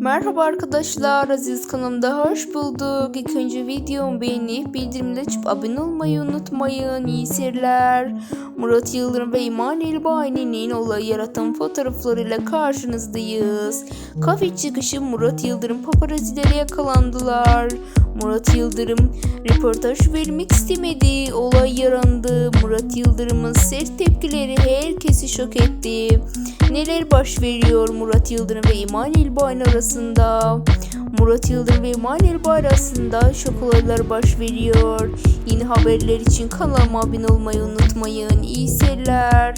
Merhaba arkadaşlar, Aziz kanalımda hoş bulduk. İlk önce videomu beğenip bildirimleri açıp abone olmayı unutmayın. İyi seyirler. Murat Yıldırım ve İman Elbani'nin olay yaratan fotoğraflarıyla karşınızdayız. Kafe çıkışı Murat Yıldırım paparazilere yakalandılar. Murat Yıldırım röportaj vermek istemedi. Olay yarandı. Murat Yıldırım'ın sert tepkileri herkesi şok etti. Neler baş veriyor Murat Yıldırım ve İman İlbani arasında? Murat Yıldırım ve İman İlbani arasında şok olaylar baş veriyor. Yeni haberler için kanalıma abone olmayı unutmayın. İyi seyirler.